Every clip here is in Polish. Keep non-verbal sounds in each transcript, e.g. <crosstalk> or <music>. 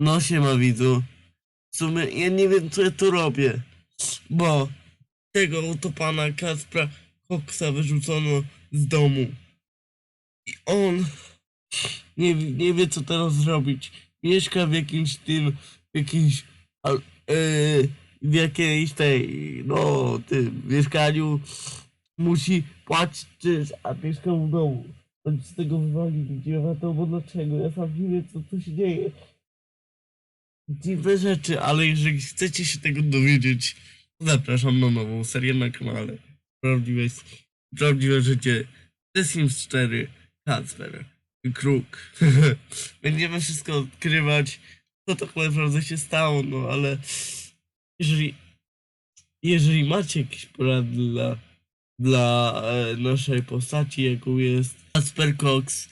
No siema widzu. W sumie ja nie wiem co ja tu robię. Bo tego oto pana Kaspra Koksa wyrzucono z domu. I on nie, nie wie co teraz zrobić. Mieszka w jakimś tym, w jakimś, al- yy, w jakiejś tej, no, tym mieszkaniu. Musi płacić czynsz, a mieszka w domu. Oni z tego wywalili, nie wiadomo dlaczego. Ja sam nie wiem co tu się dzieje. Dziwne rzeczy, ale jeżeli chcecie się tego dowiedzieć, to zapraszam na nową serię na kanale. Prawdziwe, prawdziwe życie The Sims 4 Kacper Kruk. <laughs> Będziemy wszystko odkrywać, co tak naprawdę się stało, no ale jeżeli jeżeli macie jakieś porady dla, dla e, naszej postaci, jaką jest Kasper Cox,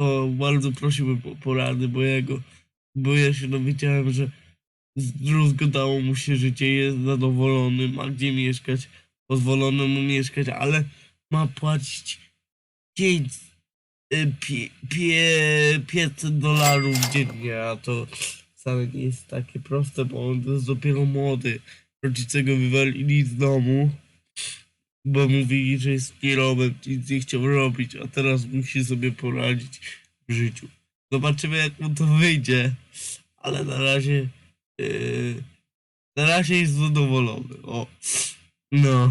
to bardzo prosiłbym o porady, bo ja go bo ja się dowiedziałem, że rozgodało mu się życie, jest zadowolony, ma gdzie mieszkać, pozwolono mu mieszkać, ale ma płacić 5 y, pie, pie, 500 dolarów dziennie, a to wcale nie jest takie proste, bo on jest dopiero młody. Rodzice go wywalili z domu, bo mówili, że jest kierowcą, nic nie chciał robić, a teraz musi sobie poradzić w życiu. Zobaczymy jak mu to wyjdzie, ale na razie yy, na razie jest zadowolony. O, no.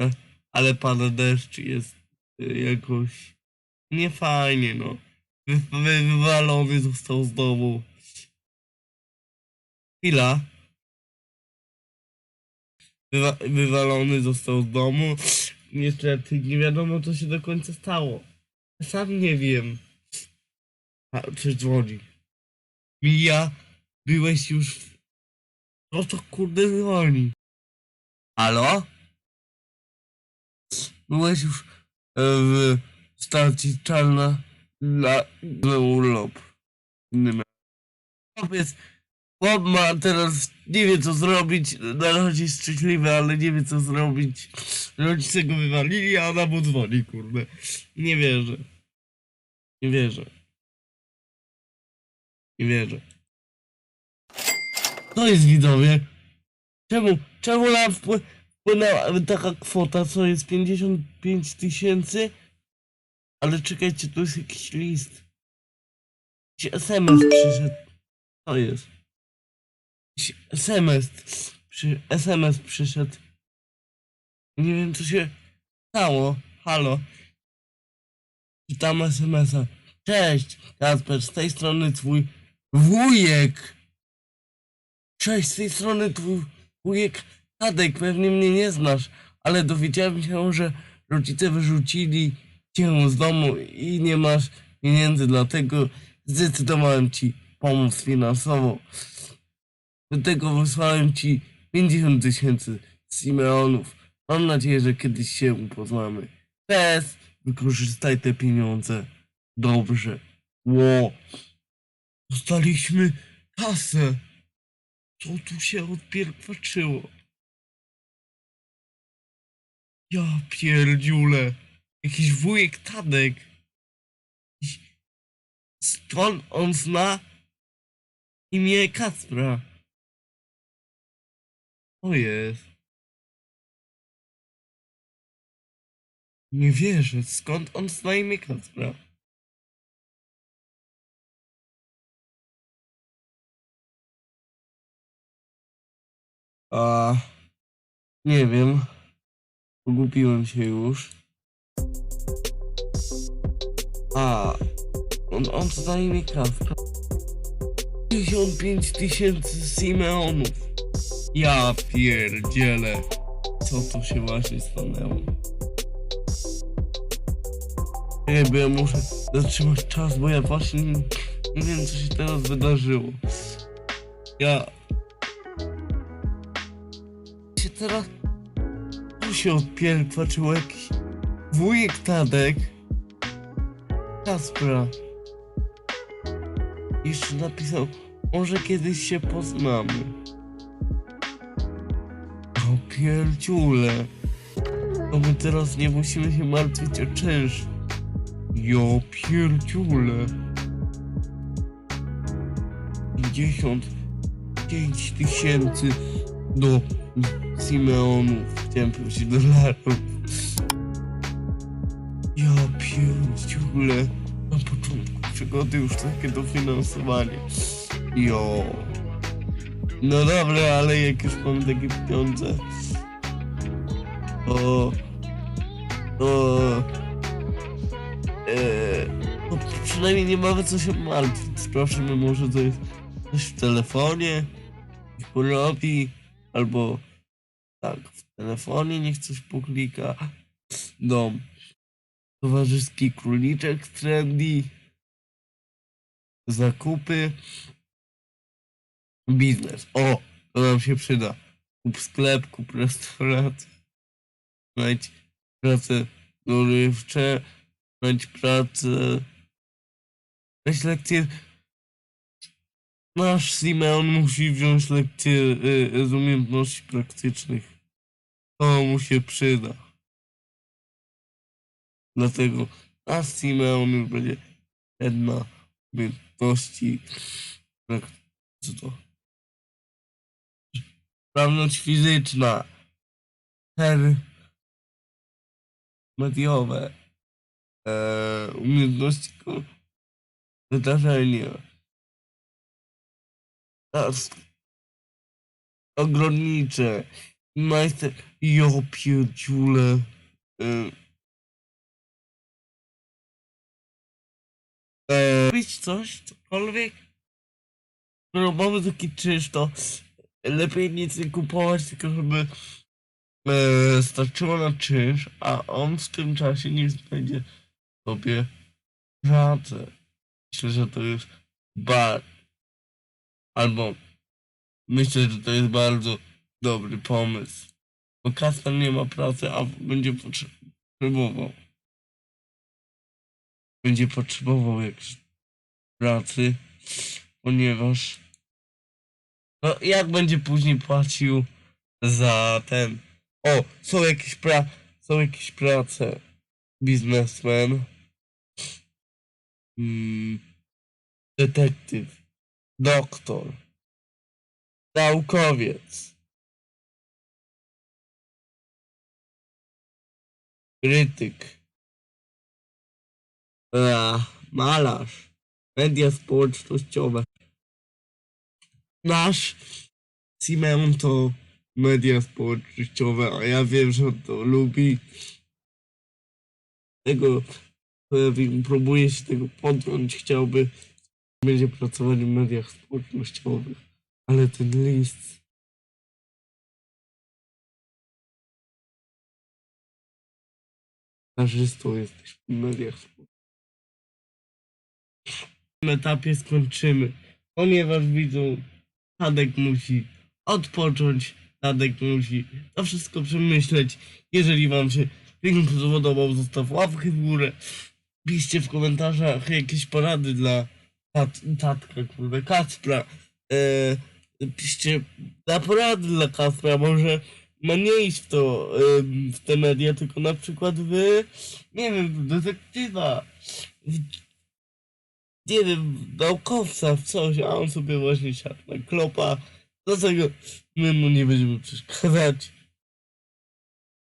<laughs> Ale pan deszcz jest yy, jakoś niefajnie, no. Wy, wy, wywalony został z domu. Chwila. Wywa, wywalony został z domu. Niestety nie wiadomo co się do końca stało. Sam nie wiem. A, czy dzwoni? Mija, byłeś już... w- No to kurde dzwoni. Halo? Byłeś już e, w stacji czarna na, na urlop. Chłopiec, chłop ma teraz, nie wie co zrobić, na razie jest szczęśliwy, ale nie wie co zrobić. Rodzice go wywalili, a ona mu dzwoni, kurde. Nie wierzę. Nie wierzę. Nie wierzę. To jest widzowie. Czemu, czemu nam wpły- wpłynęła taka kwota, co jest 55 tysięcy? Ale czekajcie, tu jest jakiś list. Jakiś SMS przyszedł. To jest. SMS. Przy, SMS przyszedł. Nie wiem co się stało. Halo. Czytam SMS-a. Cześć, Kasper, z tej strony twój wujek. Cześć, z tej strony twój wujek Tadek, pewnie mnie nie znasz, ale dowiedziałem się, że rodzice wyrzucili cię z domu i nie masz pieniędzy, dlatego zdecydowałem ci pomóc finansowo. Do tego wysłałem ci 50 tysięcy Simeonów. Mam nadzieję, że kiedyś się poznamy. Bez wykorzystaj te pieniądze. Dobrze. Ło. Dostaliśmy kasę. Co tu się odpierpaczyło? Ja pierdziule. Jakiś wujek Tadek. Skąd on zna imię Kacpra? O jest. Nie wierzę, skąd on zna imię Kacpra? A nie wiem. Pogubiłem się już. A on, on zna imię Kacpra. 55 tysięcy Simeonów. Ja pierdzielę. Co tu się właśnie stanęło? Nie, bo ja muszę zatrzymać czas, bo ja właśnie nie, wiem, co się teraz wydarzyło. Ja... się teraz... Tu się odpierpaczył jakiś wujek Tadek. Kaspra. Jeszcze napisał, może kiedyś się poznamy. Pierdziule. To my teraz nie musimy się martwić o czynsz. Jo pierdziule. 75 tysięcy do Simeonów. Chciałem prosić dolarów. Ja pierdziule. Na początku przygody już takie dofinansowanie. Jo. No dobra, ale jak już mam takie pieniądze, to... To... E, no przynajmniej nie mamy co się martwić. Sprawdźmy może to jest coś w telefonie, niech porobi, albo tak, w telefonie niech coś poklika. Dom. Towarzyski króliczek trendy. Zakupy. Biznes. O, to nam się przyda. Kup sklep, kup restaurację. Znajdź pracę dorywcze. Znajdź pracę. Weź lekcję. Nasz Simeon musi wziąć lekcję y, z umiejętności praktycznych. To mu się przyda. Dlatego nasz Simeon już będzie jedna umiejętności. prak- Co to? Sprawność fizyczna. Her. Mediowe. Eee, umiejętności wydarzenia. Teraz ogrodnicze. Majster. Jo pierdziule. Eee, eee, robić coś, cokolwiek. Skoro mamy taki to lepiej nic nie kupować, tylko żeby e, starczyło na czynsz, a on w tym czasie niech znajdzie sobie pracę. Myślę, że to jest bardzo... Albo myślę, że to jest bardzo dobry pomysł. Bo Kasper nie ma pracy, a będzie potrzebował. Będzie potrzebował jakiejś pracy, ponieważ no jak będzie później płacił za ten... O, są jakieś pra... są jakieś prace. Biznesmen. Mm, detektyw. Doktor. Naukowiec. Krytyk. A, malarz. Media społecznościowe. Nasz Simeon to media społecznościowe, a ja wiem, że on to lubi. Tego próbuje się tego podjąć, chciałby będzie pracować w mediach społecznościowych. Ale ten list stażystą jesteś w mediach. W tym etapie skończymy, ponieważ widzą, Tadek musi odpocząć, Tadek musi to wszystko przemyśleć. Jeżeli wam się film podobał, zostaw łapkę w górę. Piszcie w komentarzach jakieś porady dla tat, tatka, kurde, Kacpra. E, piszcie na porady dla Kacpra, może ma nie iść w to, w te media, tylko na przykład w, nie wiem, detektywa, w, nie wiem, naukowca, w coś, a on sobie właśnie siadł na klopa, dlatego my mu nie będziemy przeszkadzać.